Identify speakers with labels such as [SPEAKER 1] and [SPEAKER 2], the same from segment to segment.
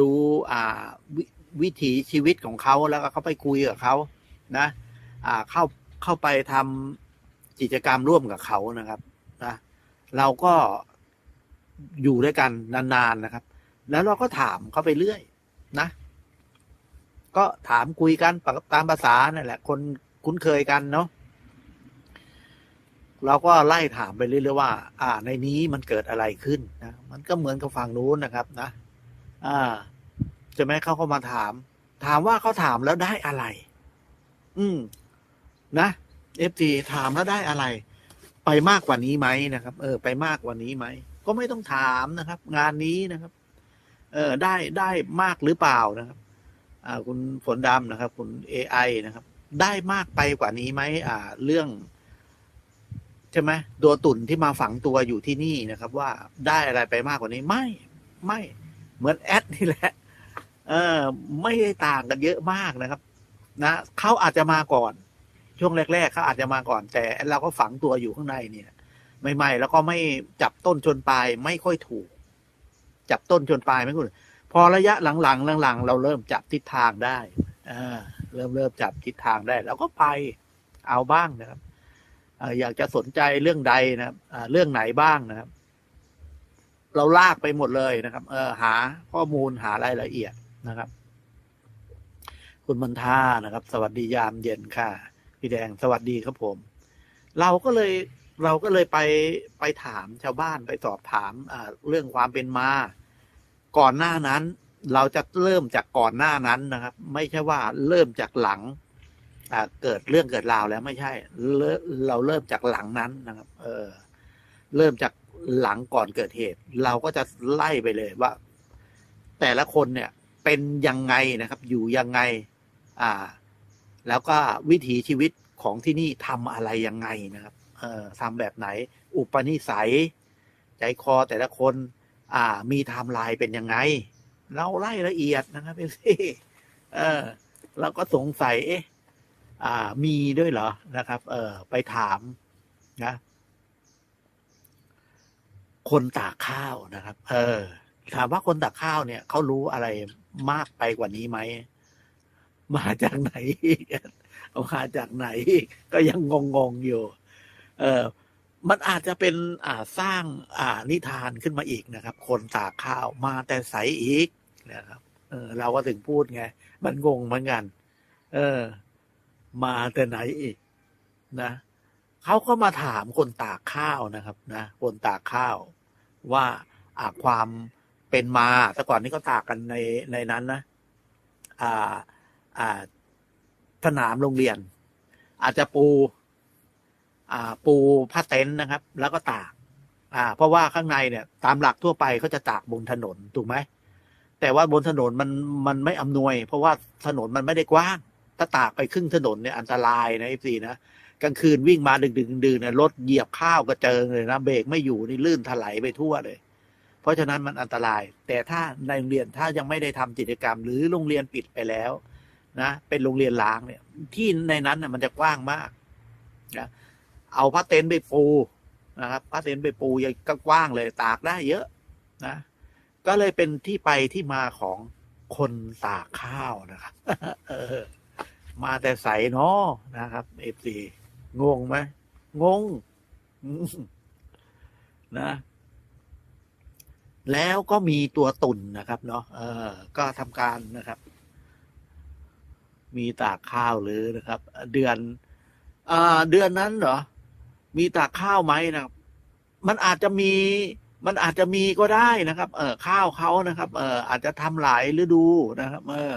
[SPEAKER 1] ดูอ่าวิวิถีชีวิตของเขาแล้วก็เขาไปคุยกับเขานะอ่าเข้าเข้าไปทำกิจกรรมร่วมกับเขานะครับนะเราก็อยู่ด้วยกันนานๆนะครับ แล้วเราก็ถามเขาไปเรื่อยนะ ก็ถามคุยกันตามภาษานั่นแหละ คนคุ้นเคยกันเนาะเราก็ไล่ถามไปเรื่อยๆว่า อ่า ในนี้มันเกิดอะไรขึ้นนะ มันก็เหมือนกับฝั่งนู้นนะครับ นะ อ่าใช่ไหมเขาก็มาถาม ถามว่าเขาถามแล้วได้อะไร อืม นะเอฟซีถามแล้วได้อะไร ไปมากกว่านี้ไหมนะครับ เออ ไปมากกว่านี้ไหมก็ไม่ต้องถามนะครับ งานนี้นะครับ เออได้ได้มากหรือเปล่านะครับ อ่า คุณฝนดำนะครับ คุณเอไอนะครับ ได้มากไปกว่านี้ไหมอ่า เรื่องใช่ไหมตัวตุ่นที่มาฝังตัวอยู่ที่นี่นะครับ ว่าได้อะไรไปมากกว่านี้ไม่ ไม่ เหมือนแอดนี่แหละ เออ ไม่ได้ต่างกันเยอะมากนะครับ นะเขาอาจจะมาก่อน ช่วงแรกๆเขาอาจจะมาก่อน แต่เราก็ฝังตัวอยู่ข้างในเนี่ยใหม่ๆแล้วก็ไม่จับต้นชนปลายไม่ค่อยถูก จับต้นชนปลายไม่ค่อยพอระยะหลังๆหลังๆเราเริ่มจับทิศทางได้อเริ่มเริ่มจับทิศทางได้ แล้วก็ไปเอาบ้างนะครับอยากจะสนใจเรื่องใดนะครับเรื่องไหนบ้างนะครับ เราลากไปหมดเลยนะครับเออหาข้อมูลหารายละเอียดนะครับ คุณมันท่านะครับ สวัสดียามเย็นค่ะ พี่แดงสวัสดีครับผม เราก็เลยเราก็เลยไปไปถามชาวบ้านไปสอบถามอ่าเรื่องความเป็นมา ก่อนหน้านั้น เราจะเริ่มจากก่อนหน้านั้นนะครับ ไม่ใช่ว่าเริ่มจากหลังเกิดเรื่องเกิดราวแล้วไม่ใช่ เราเริ่มจากหลังนั้นนะครับ เออ เริ่มจาก หลังก่อนเกิดเหตุ เราก็จะไล่ไปเลยว่า แต่ละคนเนี่ยเป็นยังไงนะครับ อยู่ยังไง อ่า แล้วก็วิถีชีวิตของที่นี่ทำอะไรยังไงนะครับ เอ่อทำแบบไหน อุปนิสัย ใจคอแต่ละคน อ่า มีไทม์ไลน์เป็นยังไง เราไล่ละเอียดนะครับพี่เออเราก็สงสัย เอ๊ะ อ่า มีด้วยเหรอนะครับ เออไปถามนะ คนตากข้าวนะครับ เออ ถามว่าคนตากข้าวเนี่ยเขารู้อะไรมากไปกว่านี้ไหม มาจากไหนมาจากไหน ก็ยังงงๆอยู่ เออมันอาจจะเป็นอ่าสร้างอ่านิทานขึ้นมาอีกนะครับ คนตากข้าวมาแต่ใสอีกนะครับ เออ เราก็ถึงพูดไง มันงงเหมือนกัน เออ มาแต่ไหนอีกนะ เขาก็มาถามคนตากข้าวนะครับนะคนตากข้าวว่าอ่าความเป็นมาแต่ก่อนนี้ก็ตากกันในในนั้นนะอ่าอ่าสนามโรงเรียน อาจจะปู อ่า ปูผ้าเต็นท์นะครับ แล้วก็ตาก อ่า เพราะว่าข้างในเนี่ย ตามหลักทั่วไปเขาจะตากบนถนนถูกไหมแต่ว่าบนถนนมันมันไม่อำนวย เพราะว่าถนนมันไม่ได้กว้าง ถ้าตากไปครึ่งถนนเนี่ยอันตรายนะเอฟซีนะ กลางคืนวิ่งมาดึกดึกดื่นเนี่ยรถเหยียบข้าวกระเจิงเลยนะเบรกไม่อยู่นี่ลื่นถลายไปทั่วเลย เพราะฉะนั้นมันอันตราย แต่ถ้าในโรงเรียนถ้ายังไม่ได้ทำกิจกรรม หรือโรงเรียนปิดไปแล้วนะ เป็นโรงเรียนล้างเนี่ย ที่ในนั้นน่ะมันจะกว้างมากนะเอาผ้าเต็นท์ไปปูนะครับผ้าเต็นท์ไปปูยังกว้างเลยตากได้เยอะนะ ก็เลยเป็นที่ไปที่มาของคนตากข้าวนะครับมาแต่ใสเนาะนะครับเอฟซี งงไหมงงนะ แล้วก็มีตัวตุ่นนะครับ เนาะเออ ก็ทำการนะครับ มีตากข้าวหรือนะครับ เดือนอ่าเดือนนั้นเหรอ มีตากข้าวไหมนะครับ มันอาจจะมี มันอาจจะมีก็ได้นะครับ เออข้าวเขานะครับ เอออาจจะทำหลายฤดูนะครับ เออ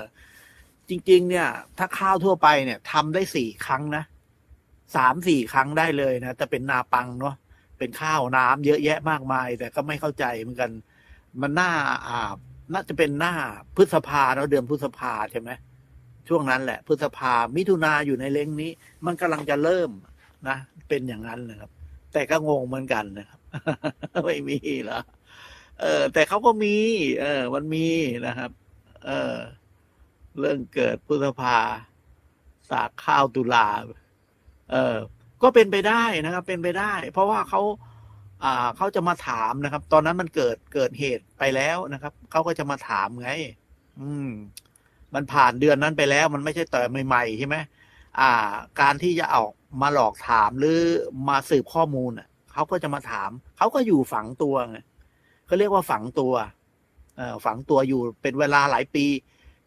[SPEAKER 1] จริง ๆ เนี่ย ถ้าข้าวทั่วไปเนี่ยทำได้สี่ครั้งนะ สามสี่ครั้งได้เลยนะ แต่เป็นนาปังเนาะเป็นข้าวน้ำเยอะแยะมากมาย แต่ก็ไม่เข้าใจเหมือนกัน มันหน่าอ่าน่าจะเป็นหน้าพฤษภาเนาะเดือนพฤษภาใช่ไหมช่วงนั้นแหละ พฤษภามิถุนาอยู่ในเล้งนี้ มันกำลังจะเริ่มนะเป็นอย่างนั้นนะครับ แต่ก็งงเหมือนกันนะครับ ไม่มีเหรอเออ แต่เขาก็มี เออ มันมีนะครับ เออ เรื่องเกิดพฤษภา สากข้าวตุลา เออก็เป็นไปได้นะครับ เป็นไปได้ เพราะว่าเขาอ่าเขาจะมาถามนะครับ ตอนนั้นมันเกิดเกิดเหตุไปแล้วนะครับเขาก็จะมาถามไง อืม มันผ่านเดือนนั้นไปแล้ว มันไม่ใช่ต่อยใหม่ๆใช่ไหมอ่า การที่จะเอามาหลอกถามหรือมาสืบข้อมูลอะเขาก็จะมาถามเขาก็อยู่ฝังตัวไงเขาเรียกว่าฝังตัวเอ่อฝังตัวอยู่เป็นเวลาหลายปี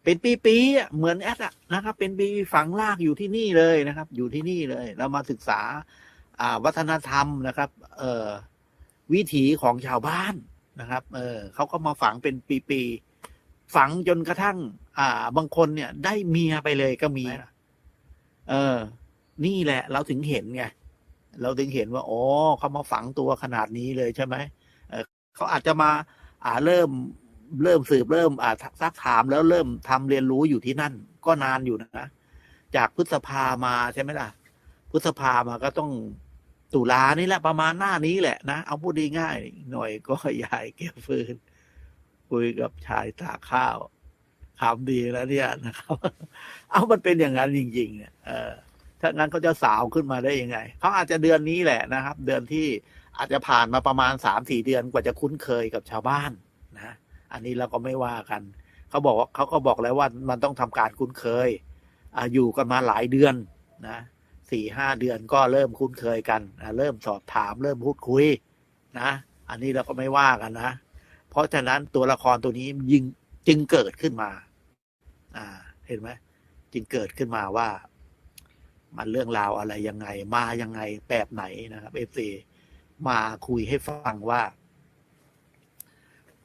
[SPEAKER 1] เป็นปีๆอะเหมือนแอดอะนะครับ เป็นปีฝังลากอยู่ที่นี่เลยนะครับ อยู่ที่นี่เลย เรามาศึกษาอ่าวัฒนธรรมนะครับเอ่อวิถีของชาวบ้านนะครับ เออเขาก็มาฝังเป็นปีๆฝังจนกระทั่ง อ่า บางคนเนี่ย ได้เมียไปเลยก็มีเออ นี่แหละ เราถึงเห็นไงเราถึงเห็นว่า อ๋อเขามาฝังตัวขนาดนี้เลยใช่ไหมเออเขาอาจจะมา อ่าเริ่ม เริ่มสืบเริ่มอ่าซักถามแล้วเริ่มทำเรียนรู้อยู่ที่นั่น ก็นานอยู่นะจากพฤษภามาใช่ไหมล่ะ พฤษภามาก็ต้องตุลานี่แหละประมาณหน้านี้แหละนะเอาพูดง่ายๆหน่อยก็ยายเก็บฟืนคุยกับชายตากข้าวคำดีแล้วเนี่ยนะครับ เอามันเป็นอย่างนั้นจริง ๆ เนี่ยเออถ้างั้นเขาจะสาวขึ้นมาได้ยังไงเขาอาจจะเดือนนี้แหละนะครับ เดือนที่อาจจะผ่านมาประมาณสามสี่เดือนกว่าจะคุ้นเคยกับชาวบ้านนะ อันนี้เราก็ไม่ว่ากันเขาบอกว่าเขาก็บอกแล้วว่ามันต้องทำการคุ้นเคยออยู่กันมาหลายเดือนนะสี่ห้าเดือนก็เริ่มคุ้นเคยกันเริ่มสอบถาม เริ่มพูดคุยนะอันนี้เราก็ไม่ว่ากันนะ เพราะฉะนั้นตัวละครตัวนี้ยิงจึงเกิดขึ้นมา อ่า เห็นไหมจึงเกิดขึ้นมาว่า มันเรื่องราวอะไรยังไง มายังไงแบบไหนนะครับเอฟซีมาคุยให้ฟังว่า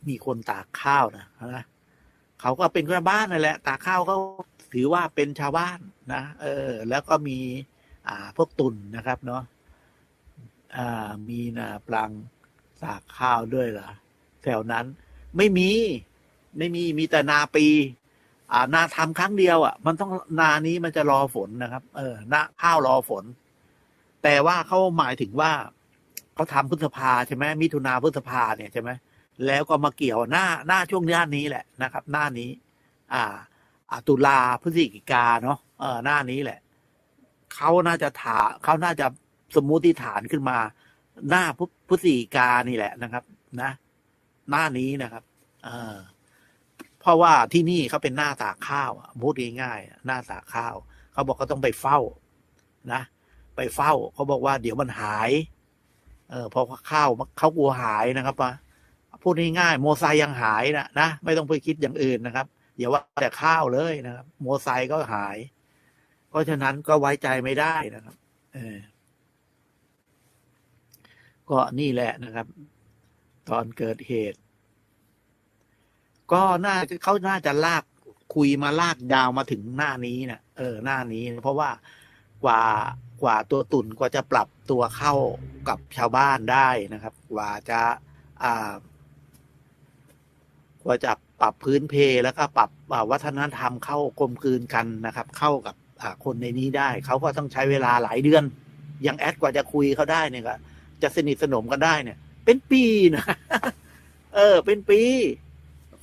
[SPEAKER 1] มีคนตากข้าวนะนะเขาก็เป็นชาวบ้านนั่นแหละตากข้าวเขาถือว่าเป็นชาวบ้านนะเออ แล้วก็มี อ่าพวกตุนนะครับ เนาะอ่า มีนาปลังตากข้าวด้วยเหรอแถวนั้น ไม่มี ไม่มีมีแต่นาปี อ่า นาทำครั้งเดียว อะ มันต้องนานี้มันจะรอฝนนะครับ เออนาข้าวรอฝน แต่ว่าเขาหมายถึงว่าเขาทำพฤษภาใช่ไหมมิถุนาพฤษภาเนี่ยใช่ไหม แล้วก็มาเกี่ยวหน้าหน้าช่วงหน้านี้แหละนะครับ หน้านี้ อ่าอตุลาพฤศจิกาเนาะเออหน้านี้แหละเขาน่าจะถาเขาน่าจะสมมุติฐานขึ้นมา หน้าพฤพฤศจิกานี่แหละนะครับ นะ หน้านี้นะครับ เออเพราะว่าที่นี่เขาเป็นหน้าตากข้าวพูดง่ายๆหน้าตากข้าวเขาบอกเขาต้องไปเฝ้า นะไปเฝ้าเขาบอกว่าเดี๋ยวมันหาย เออพอข้าวเขากลัวหายนะครับว่า พูดง่ายๆโมไซยังหายนะนะไม่ต้องไปคิดอย่างอื่นนะครับอย่าว่าแต่ข้าวเลยนะครับ โมไซก็หาย เพราะฉะนั้นก็ไว้ใจไม่ได้นะครับเออก็นี่แหละนะครับ ตอนเกิดเหตุ ก็น่าจะเขาน่าจะลากคุยมาลากยาวมาถึงหน้านี้นะเออ หน้านี้ เพราะว่ากว่ากว่าตัวตุ่นกว่าจะปรับตัวเข้ากับชาวบ้านได้นะครับ กว่าจะ อ่า ว่าจะปรับพื้นเพแล้วก็ปรับวัฒนธรรมเข้ากลมกลืนกันนะครับ เข้ากับคนในนี้ได้เขาก็ต้องใช้เวลาหลายเดือนอยังแอดกว่าจะคุยเขาได้เนี่ยก็จะสนิทสนมกันได้เนี่ย เป็นปีนะเออ เป็นปี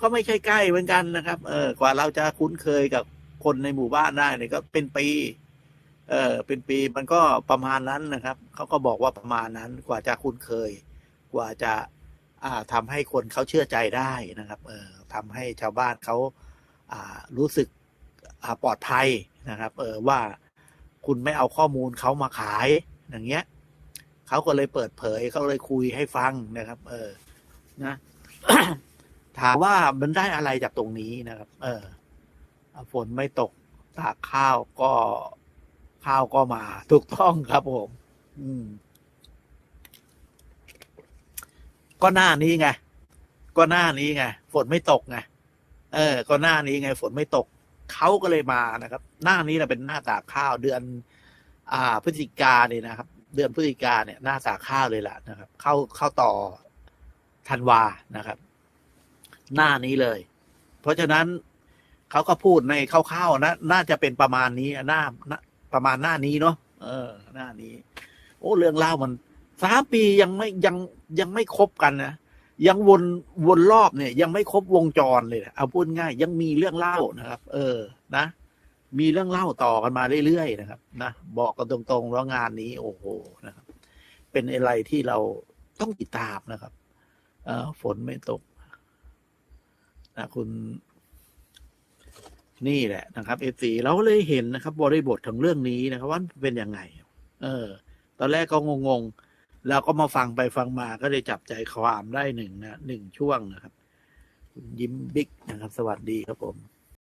[SPEAKER 1] ก็ไม่ใช่ใกล้เหมือนกันนะครับ เออกว่าเราจะคุ้นเคยกับคนในหมู่บ้านได้เนี่ยก็เป็นปี เออเป็นปีมันก็ประมาณนั้นนะครับเขาก็บอกว่าประมาณนั้นกว่าจะคุ้นเคย กว่าจะ อ่าทำให้คนเขาเชื่อใจได้นะครับเออทำให้ชาวบ้านเขาอ่ารู้สึกอ่าปลอดภัยนะครับเออว่าคุณไม่เอาข้อมูลเขามาขายอย่างเงี้ยเขาก็เลยเปิดเผยเขาเลยคุยให้ฟังนะครับ เออนะถามว่ามันได้อะไรจากตรงนี้นะครับ เออฝนไม่ตกตากข้าวก็ข้าวก็มา ถูกต้องครับผม อืม ก็หน้านี้ไงก็หน้านี้ไงฝนไม่ตกไงเออ ก็หน้านี้ไง ฝนไม่ตกเขาก็เลยมานะครับ หน้านี้นะเป็นหน้าตากข้าวเดือน อ่าพฤศจิกาเนี่ยนะครับ เดือนพฤศจิกาเนี่ย หน้าตากข้าวเลยล่ะนะครับ เข้าเข้าต่อธันวานะครับ หน้านี้เลย เพราะฉะนั้นเขาก็พูดในคร่าวๆนะน่าจะเป็นประมาณนี้หน้าหน้าประมาณหน้านี้เนาะเออ หน้านี้ โอ้เรื่องเล่ามัน สามปียังไม่ยังยังไม่ครบกันนะยังวนวนรอบเนี่ย ยังไม่ครบวงจรเลยนะเอาพูดง่าย ยังมีเรื่องเล่านะครับ เออนะ มีเรื่องเล่าต่อกันมาเรื่อยๆนะครับ นะบอกกันตรงๆว่างานนี้ โอ้โหนะครับ เป็นอะไรที่เราต้องติดตามนะครับ เออฝนไม่ตกนะคุณ นี่แหละนะครับเอซีเราก็เลยเห็นนะครับบริบทของเรื่องนี้นะครับว่าเป็นยังไง เออ ตอนแรกก็งงๆ แล้วก็มาฟังไปฟังมาก็เลยจับใจความได้หนึ่งนะหนึ่งช่วงนะครับ คุณยิ้มบิ๊กนะครับ สวัสดีครับผม